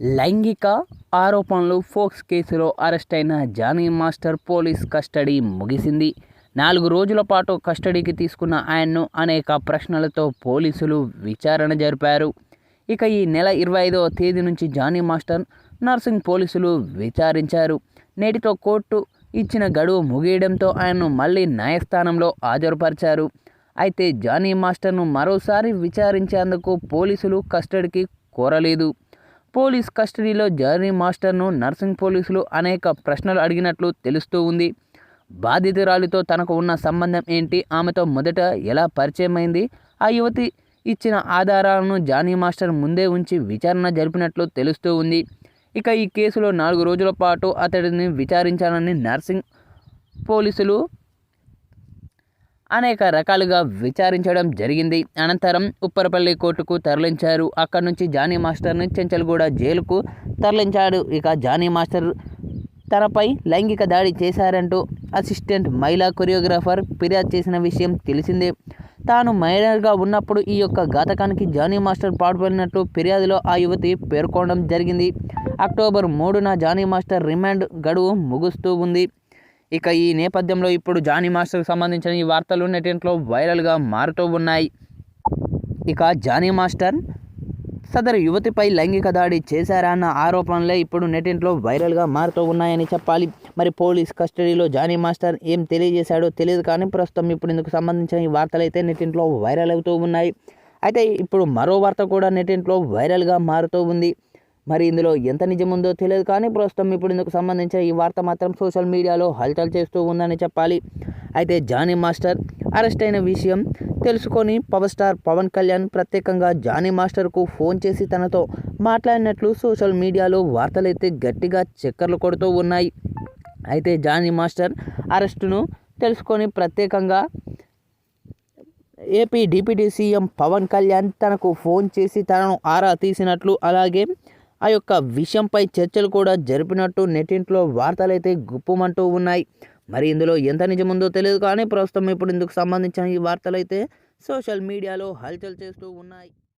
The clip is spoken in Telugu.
లైంగిక ఆరోపణలు ఫోక్స్ కేసులో అరెస్ట్ అయిన జానీ మాస్టర్ పోలీస్ కస్టడీ ముగిసింది. నాలుగు రోజుల పాటు కస్టడీకి తీసుకున్న ఆయన్ను అనేక ప్రశ్నలతో పోలీసులు విచారణ జరిపారు. ఇక ఈ నెల ఇరవై ఐదవ తేదీ నుంచి జానీ మాస్టర్ నర్సింగ్ పోలీసులు విచారించారు. నేటితో కోర్టు ఇచ్చిన గడువు ముగియడంతో ఆయన్ను మళ్ళీ న్యాయస్థానంలో హాజరుపరిచారు. అయితే జానీ మాస్టర్ను మరోసారి విచారించేందుకు పోలీసులు కస్టడీకి కోరలేదు. పోలీస్ కస్టడీలో జర్నీ మాస్టర్ను నర్సింగ్ పోలీసులు అనేక ప్రశ్నలు అడిగినట్లు తెలుస్తూ ఉంది. బాధితురాలితో తనకు ఉన్న సంబంధం ఏంటి? ఆమెతో మొదట ఎలా పరిచయమైంది? ఆ యువతి ఇచ్చిన ఆధారాలను జానీ మాస్టర్ ముందే ఉంచి విచారణ జరిపినట్లు తెలుస్తూ ఉంది. ఇక ఈ కేసులో నాలుగు రోజుల పాటు అతడిని విచారించాలని నర్సింగ్ పోలీసులు అనేక రకాలుగా విచారించడం జరిగింది. అనంతరం ఉప్పరపల్లి కోర్టుకు తరలించారు. అక్కడి నుంచి జానీ మాస్టర్ని చెంచల్గూడ జైలుకు తరలించాడు. ఇక జానీ మాస్టర్ తనపై లైంగిక దాడి చేశారంటూ అసిస్టెంట్ మహిళా కొరియోగ్రాఫర్ ఫిర్యాదు చేసిన విషయం తెలిసిందే. తాను మైనర్గా ఉన్నప్పుడు ఈ యొక్క ఘాతకానికి జానీ మాస్టర్ పాటుపడినట్టు ఫిర్యాదులో ఆ యువతి పేర్కొనడం జరిగింది. అక్టోబర్ మూడున జానీ మాస్టర్ రిమాండ్ గడువు ముగుస్తూ ఉంది. ఇక ఈ నేపథ్యంలో ఇప్పుడు జానీ మాస్టర్కి సంబంధించిన ఈ వార్తలు నెటింట్లో వైరల్గా మారుతూ ఉన్నాయి. ఇక జానీ మాస్టర్ సదరు యువతిపై లైంగిక దాడి చేశారా అన్న ఆరోపణలే ఇప్పుడు నెటింట్లో వైరల్గా మారుతూ ఉన్నాయని చెప్పాలి. మరి పోలీస్ కస్టడీలో జానీ మాస్టర్ ఏం తెలియజేశాడో తెలియదు కానీ ప్రస్తుతం ఇప్పుడు ఇందుకు సంబంధించిన ఈ వార్తలు అయితే నెటింట్లో వైరల్ అవుతూ ఉన్నాయి. అయితే ఇప్పుడు మరో వార్త కూడా నెటింట్లో వైరల్గా మారుతూ ఉంది. మరి ఇందులో ఎంత నిజముందో తెలియదు కానీ ప్రస్తుతం ఇప్పుడు ఇందుకు సంబంధించిన ఈ వార్త మాత్రం సోషల్ మీడియాలో హల్చల్ చేస్తూ ఉందని చెప్పాలి. అయితే జానీ మాస్టర్ అరెస్ట్ అయిన విషయం తెలుసుకొని పవర్ స్టార్ పవన్ కళ్యాణ్ ప్రత్యేకంగా జానీ మాస్టర్కు ఫోన్ చేసి తనతో మాట్లాడినట్లు సోషల్ మీడియాలో వార్తలైతే గట్టిగా చక్కర్లు కొడుతూ ఉన్నాయి. అయితే జానీ మాస్టర్ అరెస్టును తెలుసుకొని ప్రత్యేకంగా AP deputy CM Pawan Kalyan తనకు ఫోన్ చేసి తనను ఆరా తీసినట్లు అలాగే ఆ యొక్క విషయంపై చర్చలు కూడా జరిపినట్టు నెట్టింట్లో వార్తలైతే గుప్పమంటూ ఉన్నాయి. మరి ఇందులో ఎంత నిజముందో తెలియదు కానీ ప్రస్తుతం ఇప్పుడు ఇందుకు సంబంధించిన ఈ వార్తలైతే సోషల్ మీడియాలో హల్చల్ చేస్తూ ఉన్నాయి.